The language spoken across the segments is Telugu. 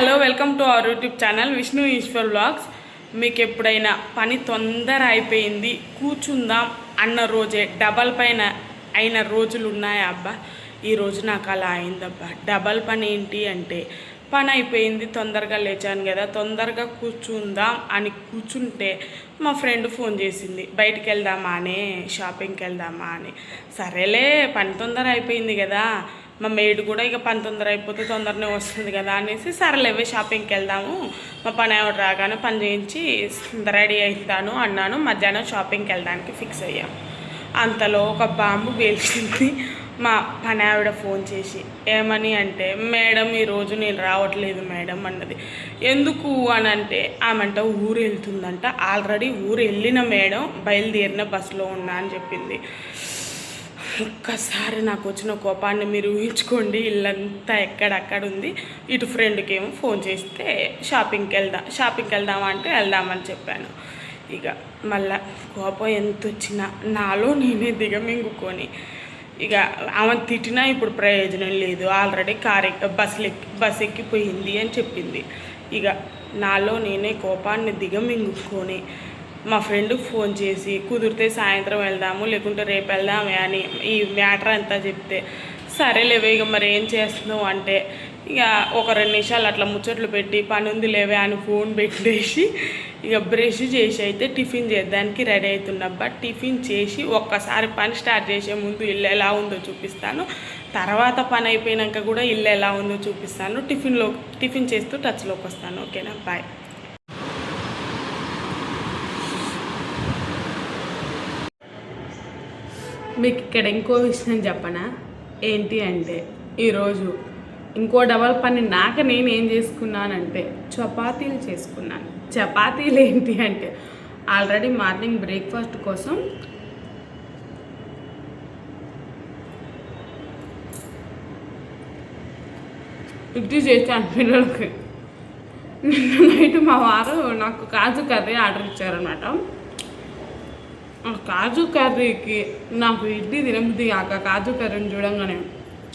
Hello welcome to our YouTube channel Vishnu Eshwar blogs మీకు ఎప్పుడైనా పని తొందర అయిపోయింది కూర్చుందాం అన్న రోజే డబల్ పైన అయిన రోజులు ఉన్నాయా అబ్బా? ఈ రోజు నాకు అలా అయిందబ్బా. డబల్ పని ఏంటి అంటే పని అయిపోయింది తొందరగా లేచాను కదా తొందరగా కూర్చుందాం అని కూర్చుంటే మా ఫ్రెండ్ ఫోన్ చేసింది బయటికి వెళ్దామా అని షాపింగ్కి వెళ్దామా అని. సరేలే పని తొందర అయిపోయింది కదా మా మేడ్ కూడా ఇక పని తొందర అయిపోతే తొందరనే వస్తుంది కదా అనేసి సరేలేవే షాపింగ్కి వెళ్దాము. మా పని ఎవరు రాగానే పని చేయించి రెడీ అవుతాను అన్నాను. మధ్యాహ్నం షాపింగ్కి వెళ్ళడానికి ఫిక్స్ అయ్యాం. అంతలో ఒక బాంబు పేల్చింది. మా పని ఆవిడ ఫోన్ చేసి ఏమని అంటే మేడం ఈరోజు నేను రావట్లేదు మేడం అన్నది. ఎందుకు? అని అంటే ఆమెంట ఊరు వెళ్తుందంట ఆల్రెడీ ఊరు వెళ్ళిన మేడం బయలుదేరిన బస్సులో ఉన్నా అని చెప్పింది. ఒక్కసారి నాకు వచ్చిన కోపాన్ని మీరు ఊహించుకోండి. ఇల్లంతా ఎక్కడక్కడ ఉంది. ఇటు ఫ్రెండ్కి ఏమో ఫోన్ చేస్తే షాపింగ్కి వెళ్దాం షాపింగ్కి వెళ్దామా అంటే వెళ్దామని చెప్పాను. ఇక మళ్ళా కోపం ఎంత వచ్చినా నాలో నేనే దిగమింగుకొని ఇక ఆమె తిట్టినా ఇప్పుడు ప్రయోజనం లేదు. ఆల్రెడీ కార్ ఎక్కి బస్సు ఎక్కి బస్ ఎక్కిపోయింది అని చెప్పింది. ఇక నాలో నేనే కోపాన్ని దిగమింగుకొని మా ఫ్రెండ్కి ఫోన్ చేసి కుదిరితే సాయంత్రం వెళ్దాము లేకుంటే రేపు వెళ్దామే అని ఈ మ్యాటర్ అంతా చెప్తే సరేలేవే ఇక మరి ఏం చేస్తున్నావు? అంటే ఇక ఒక రెండు నిమిషాలు అట్లా ముచ్చట్లు పెట్టి పని ఉంది లేవే అని ఫోన్ పెట్టేసి ఇక బ్రష్ చేసి అయితే టిఫిన్ చేద్దానికి రెడీ అవుతున్నబ్బా టిఫిన్ చేసి ఒక్కసారి పని స్టార్ట్ చేసే ముందు ఇల్లు ఎలా ఉందో చూపిస్తాను. తర్వాత పని అయిపోయినాక కూడా ఇల్లు ఎలా ఉందో చూపిస్తాను. టిఫిన్లో టిఫిన్ చేస్తూ టచ్లోకి వస్తాను. ఓకేనా? బాయ్. మీకు ఇక్కడ ఇంకో విషయం చెప్పనా? ఏంటి అంటే ఈరోజు ఇంకో డబల్ పని నాక నేను ఏం చేసుకున్నానంటే చపాతీలు చేసుకున్నాను. చపాతీలు ఏంటి అంటే ఆల్రెడీ మార్నింగ్ బ్రేక్ఫాస్ట్ కోసం ఇడ్లీ చేశాను పిల్లలకి. నిన్న నైట్ మా వారు నాకు కాజు కర్రీ ఆర్డర్ ఇచ్చారనమాట కాజు కర్రీకి నాకు ఇడ్లీ తినబుద్ధి కాక కాజు కర్రీని చూడంగానే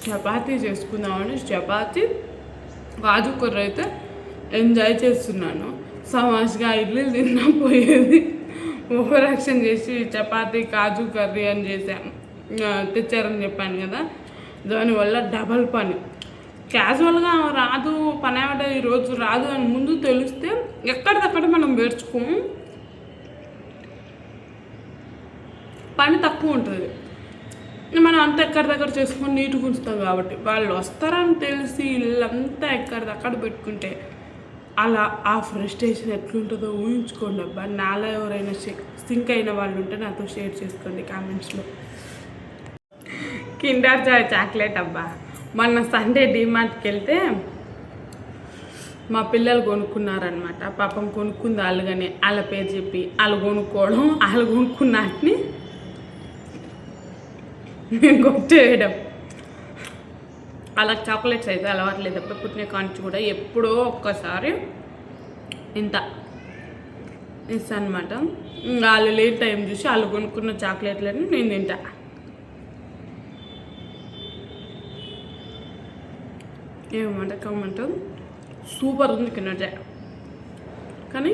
చపాతీ చేసుకుందామని చపాతీ కాజు కర్రీ అయితే ఎంజాయ్ చేస్తున్నాను. సమాజ్గా ఇడ్లీలు తిన్నా పోయేది. ఓవరాక్షన్ చేసి చపాతీ కాజు కర్రీ అని చేశాను తెచ్చారని చెప్పాను కదా. దానివల్ల డబల్ పని. క్యాజువల్గా రాదు పని ఆవిడ ఈరోజు రాదు అని ముందు తెలిస్తే ఎక్కడిదక్కడ మనం పేర్చుకోము పని తక్కువ ఉంటుంది. మనం అంతా ఎక్కడి దగ్గర చేసుకొని నీట్గా ఉంచుతాం కాబట్టి. వాళ్ళు వస్తారని తెలిసి ఇల్లంతా ఎక్కడిదక్కడ పెట్టుకుంటే అలా ఆ ఫ్రస్ట్రేషన్ ఎట్లుంటుందో ఊహించుకోండి అబ్బా. నాలో ఎవరైనా సింక్ అయిన వాళ్ళు ఉంటే నాతో షేర్ చేసుకోండి కామెంట్స్లో. కిండర్ జాయ్ చాక్లెట్ అబ్బా. మొన్న సండే డిమార్ట్కి వెళ్తే మా పిల్లలు కొనుక్కున్నారనమాట పాపం కొనుక్కుంది వాళ్ళు కానీ వాళ్ళ పేరు చెప్పి వాళ్ళు కొనుక్కోవడం వాళ్ళు కొనుక్కున్నట్ని నేను కొట్టేయడం. అలా చాక్లెట్స్ అయితే అలవాట్లేదు అప్పుడు పుట్టిన కాంచి కూడా ఎప్పుడో ఒక్కసారి ఇంత ఇస్తాను అనమాట వాళ్ళు లేట్ టైం చూసి వాళ్ళు కొనుక్కున్న చాక్లెట్లను నేను తింటా. ఏమంట కామెంట్ సూపర్ ఉంది కిన్నజ కానీ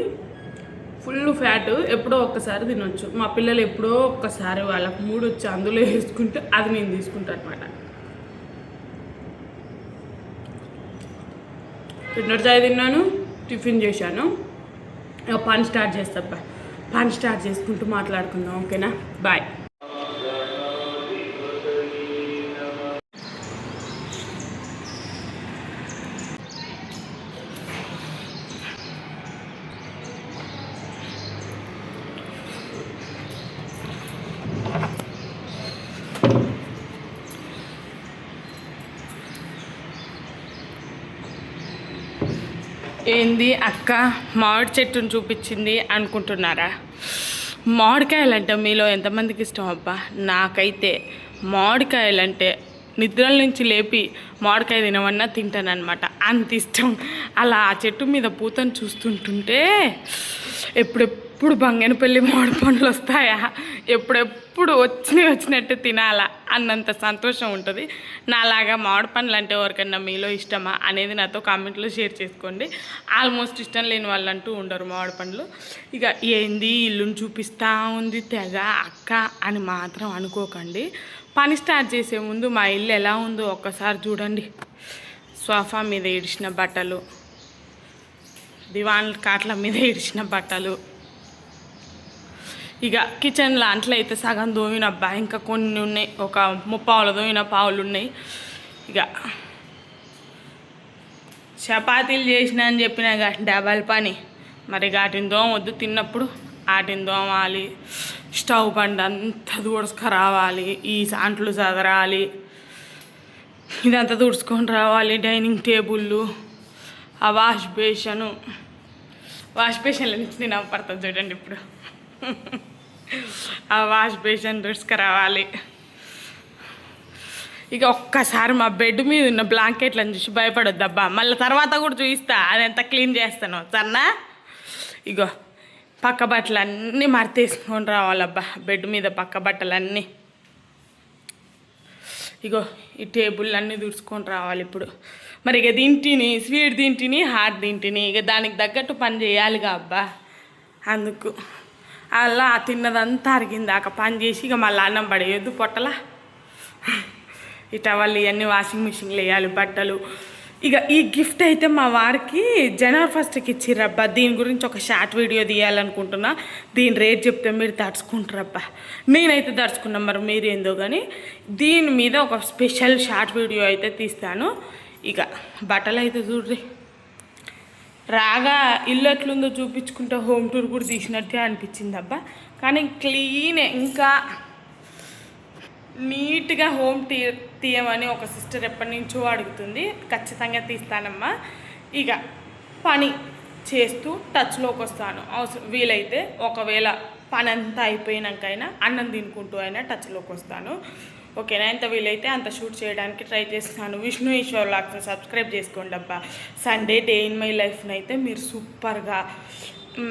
ఫుల్ ఫ్యాట్ ఎప్పుడో ఒక్కసారి తినొచ్చు. మా పిల్లలు ఎప్పుడో ఒక్కసారి వాళ్ళకు మూడు వచ్చి అందులో వేసుకుంటే అది నేను తీసుకుంటాను అనమాట కిన్నర్ చాయ్ తిన్నాను? టిఫిన్ చేశాను. పని స్టార్ట్ చేస్తా పని స్టార్ట్ చేసుకుంటూ మాట్లాడుకుందాం ఓకేనా? బాయ్. ఏంది అక్క మామిడి చెట్టును చూపించింది అనుకుంటున్నారా? మామిడికాయలంటే మీలో ఎంతమందికి ఇష్టం అబ్బా? నాకైతే మామిడికాయలంటే నిద్రల నుంచి లేపి మామిడికాయ తినమన్నా తింటానమాట అంత ఇష్టం. అలా ఆ చెట్టు మీద పూతను చూస్తుంటుంటే ఎప్పుడెప్పుడు ఎప్పుడు బంగనపల్లి మామిడి పండ్లు వస్తాయా? ఎప్పుడెప్పుడు వచ్చినవి వచ్చినట్టు తినాలా అన్నంత సంతోషం ఉంటుంది. నాలాగా మామిడి పండ్లు అంటే ఎవరికన్నా మీలో ఇష్టమా అనేది నాతో కామెంట్లో షేర్ చేసుకోండి. ఆల్మోస్ట్ ఇష్టం లేని వాళ్ళు అంటూ ఉండరు మామిడి పండ్లు. ఇక ఏంది ఇల్లుని చూపిస్తూ ఉంది తెగ అక్క అని మాత్రం అనుకోకండి. పని స్టార్ట్ చేసే ముందు మా ఇల్లు ఎలా ఉందో ఒక్కసారి చూడండి. సోఫా మీద ఇడిచిన బట్టలు దివాన్ కాట్ల మీద ఇడిచిన బట్టలు. ఇక కిచెన్ లాంట్లో అయితే సగం దోమిన అబ్బా. ఇంకా కొన్ని ఉన్నాయి. ఒక ముప్పావుల దోమిన పావులు ఉన్నాయి. ఇక చపాతీలు చేసిన అని చెప్పిన డబల్ పని. మరి వాటిని దోమొద్దు. తిన్నప్పుడు వాటిని దోమాలి. స్టవ్ బండి అంతా దూడుసుకురావాలి ఈ సాంట్లు చదరాలి. ఇదంతా తుడుచుకొని రావాలి. డైనింగ్ టేబుల్లు ఆ వాష్ బేషను. వాష్ బేషన్ల నుంచి నేను పడతాను చూడండి ఇప్పుడు. ఆ వాష్ బేషన్ రావాలి ఇక ఒక్కసారి మా బెడ్ మీద ఉన్న బ్లాంకెట్లను చూసి భయపడొద్దబ్బా. మళ్ళీ తర్వాత కూడా చూపిస్తా అది ఎంత క్లీన్ చేస్తాను. సన్నా ఇగో పక్క బట్టలు అన్నీ మరతేసుకొని రావాలబ్బా. బెడ్ మీద పక్క బట్టలన్నీ. ఇగో ఈ టేబుల్ అన్నీ దుడుచుకొని రావాలి ఇప్పుడు. మరి ఇక తింటిని స్వీట్ తింటిని హాట్ తింటిని. ఇక దానికి తగ్గట్టు పని చేయాలిగా అబ్బా. అందుకు అలా తిన్నదంతా అరిగిందాక పని చేసి ఇక మళ్ళీ అన్నం పడేయొద్దు పొట్టలా. ఇట వాళ్ళు ఇవన్నీ వాషింగ్ మిషన్లు వేయాలి బట్టలు. ఇక ఈ గిఫ్ట్ అయితే మా వారికి జనవరి ఫస్ట్కి ఇచ్చిర్రబ్బా దీని గురించి ఒక షార్ట్ వీడియో తీయాలనుకుంటున్నా. దీని రేట్ చెప్తే మీరు తడుచుకుంటారబ్బా. నేనైతే తడుచుకున్నా మరి మీరు ఏందో కానీ దీని మీద ఒక స్పెషల్ షార్ట్ వీడియో అయితే తీస్తాను. ఇక బట్టలు అయితే చూడ్రి రాగా ఇల్లు ఎట్లుందో చూపించుకుంటే హోమ్ టూర్ కూడా తీసినట్టే అనిపించింది అబ్బా. కానీ క్లీన్ ఇంకా నీట్గా హోమ్ తీ తీయమని ఒక సిస్టర్ ఎప్పటి నుంచో అడుగుతుంది. ఖచ్చితంగా తీస్తానమ్మా. ఇక పని చేస్తూ టచ్లోకి వస్తాను. అవసరం వీలైతే ఒకవేళ పని అంతా అయిపోయినాకైనా అన్నం తినుకుంటూ అయినా టచ్లోకి వస్తాను. ఓకేనా? ఎంత వీలైతే అంత షూట్ చేయడానికి ట్రై చేస్తాను. విష్ణు ఈశ్వర్ లాక్స్ని సబ్స్క్రైబ్ చేసుకోండి అబ్బా. సండే డే ఇన్ మై లైఫ్ని అయితే మీరు సూపర్గా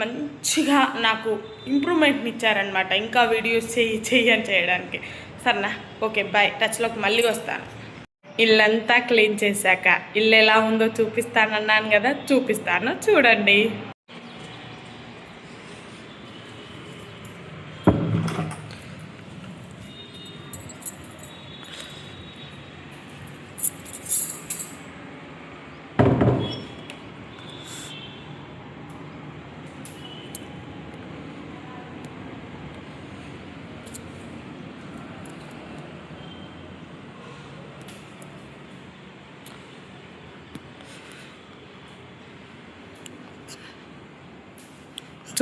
మంచిగా నాకు ఇంప్రూవ్మెంట్ని ఇచ్చారనమాట ఇంకా వీడియోస్ చెయ్యి చెయ్యని చేయడానికి. సరేనా? ఓకే బాయ్ టచ్లోకి మళ్ళీ వస్తాను. ఇల్లంతా క్లీన్ చేశాక. ఇల్లు ఎలా ఉందో చూపిస్తానన్నాను కదా? చూపిస్తాను. చూడండి.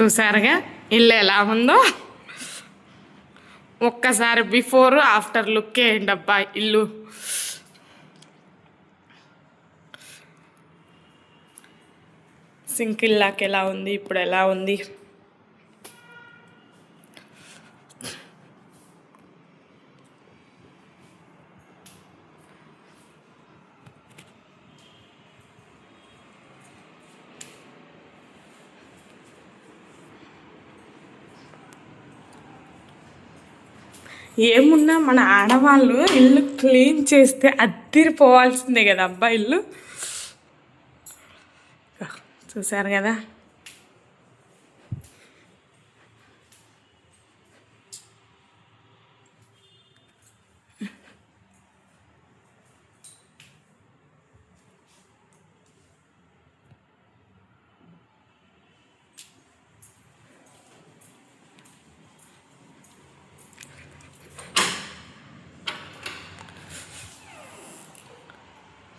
చూసారుగా ఇల్లు ఎలా ఉందో? ఒక్కసారి బిఫోర్ ఆఫ్టర్ లుక్ వేయండి అబ్బా ఇల్లు. సింక్ ఇల్లాకి ఎలా ఉంది? ఇప్పుడు ఎలా ఉంది? ఏమున్నా మన ఆడవాళ్ళు ఇల్లు క్లీన్ చేస్తే అద్దిరిపోవాల్సిందే కదా అబ్బా ఇల్లు చూసారు కదా?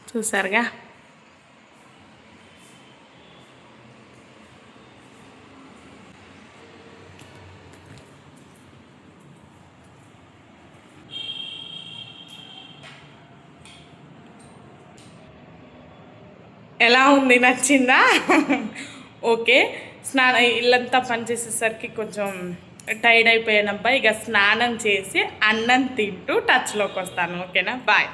చూసారుగా? ఎలా ఉంది? నచ్చిందా? ఓకే. స్నానం ఇల్లంతా పనిచేసేసరికి కొంచెం టైర్డ్ అయిపోయానబ్బా ఇక స్నానం చేసి అన్నం తింటూ టచ్లోకి వస్తాను. ఓకేనా? బాయ్.